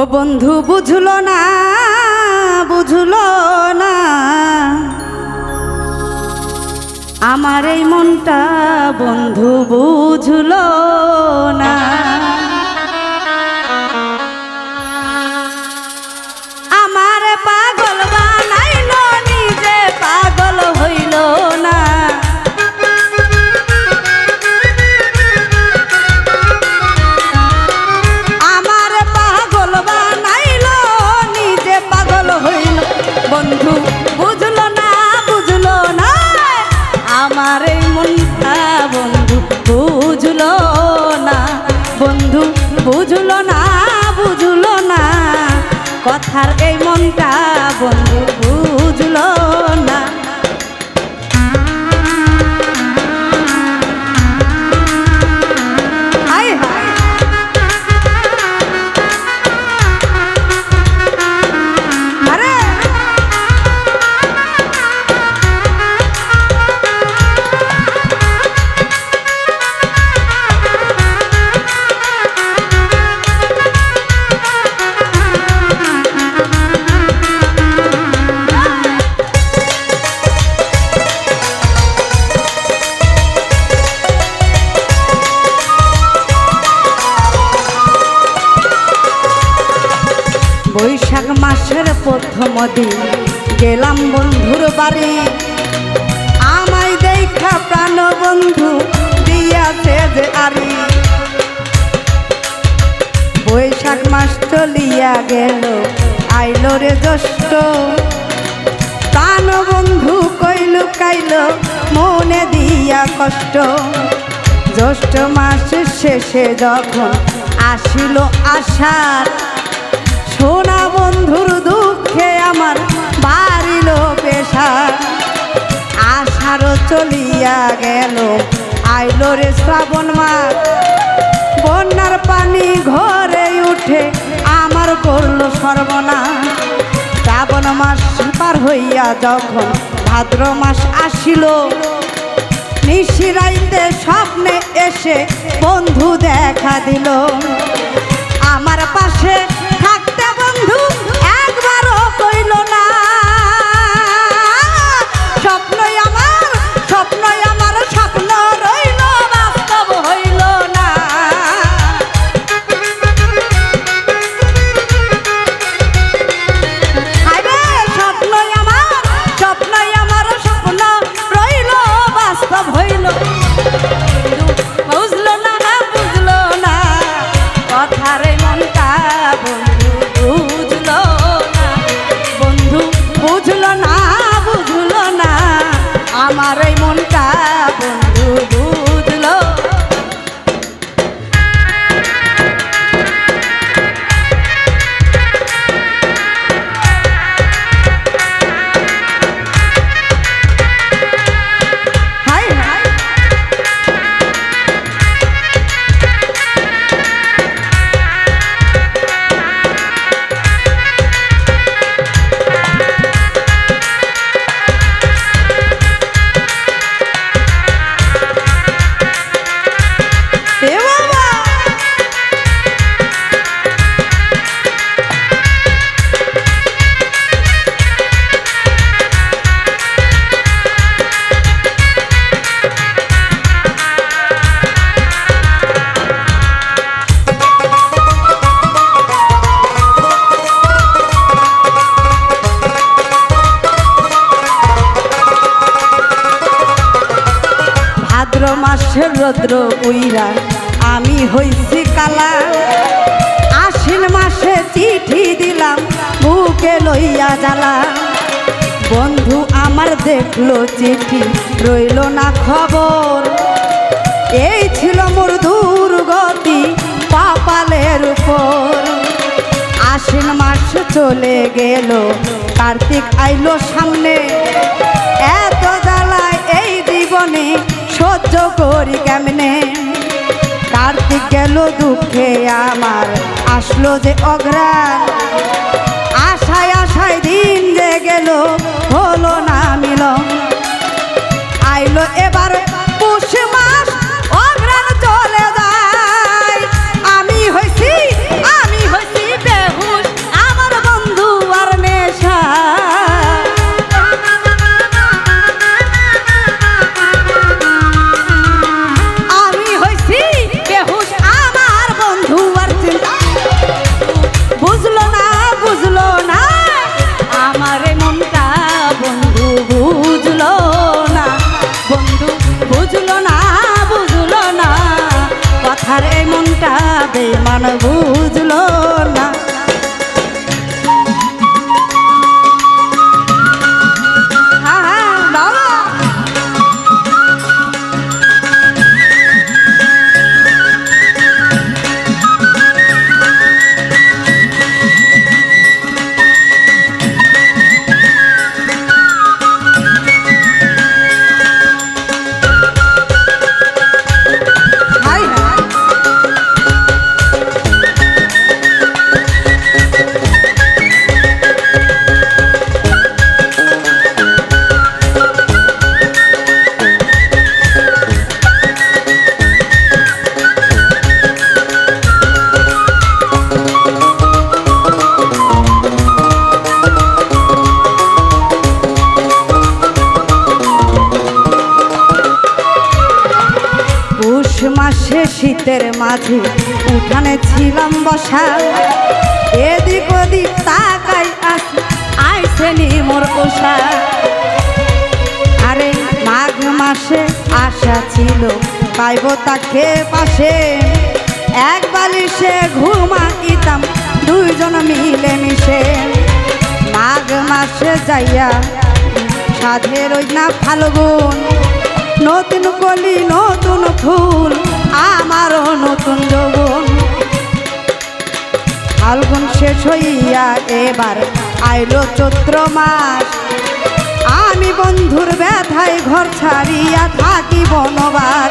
ও বন্ধু বুঝলো না বুঝলো না। আমার এই মনটা বন্ধু বুঝলো কথার এই মনটা বন্ধু দিন গেলাম বন্ধুর বাড়ি। আমায় দেখা প্রাণ বন্ধু দিয়াছে যে আরি বৈশাখ মাস চলিয়া গেল, আইল রে জ্যৈষ্ঠ। প্রাণ বন্ধু কইল কাইল, মনে দিয়া কষ্ট। জ্যৈষ্ঠ মাসের শেষে যখন আসিল আষাঢ়, সোনা বন্ধুর দুঃখে আমার বাড়িল পেশা। আষাঢ় চলিয়া গেল, আইল রে শ্রাবণ মাস। বন্যার পানি ঘরে উঠে আমার করল সর্বনা শ্রাবণ মাস পার হইয়া যখন ভাদ্র মাস আসিল, নিশিরাইতে স্বপ্নে এসে বন্ধু দেখা দিল। আমার পাশে কথারে মাসের রৌদ্র উইরা, আমি হইছি কালা। আশ্বিন মাসে চিঠি দিলাম, বুকে লইয়া জ্বালা। বন্ধু, আমার দেখল চিঠি, রইল না খবর। এই ছিল মোর দুর্গতি পাপালের উপর। আশ্বিন মাস চলে গেল, কার্তিক আইলো সামনে। এত জ্বালায় এই জীবনে করি কেমনে? কার্তিক গেল দুঃখে আমার, আসলো যে অগ্রাণ আশায় আশায় দিন যে গেল, হলো না মিল আইলো এবার শীতের মাঝে উঠানে ছিলাম বসা। এদিক ওদিক তাকাই আসি আইসেনি মোর পোষা। আরে মাঘ মাসে আশা ছিল, পাইব তাকে পাশে। এক বালিশে ঘুমা ইতাম দুইজন মিলে মিশে। মাঘ মাসে যাইয়া সাধের ওই না ফালগুন সইয়া এবার আইলো চৈত্র মাস। আমি বন্ধুর ব্যথায় ঘর ছাড়িয়া থাকি বনবার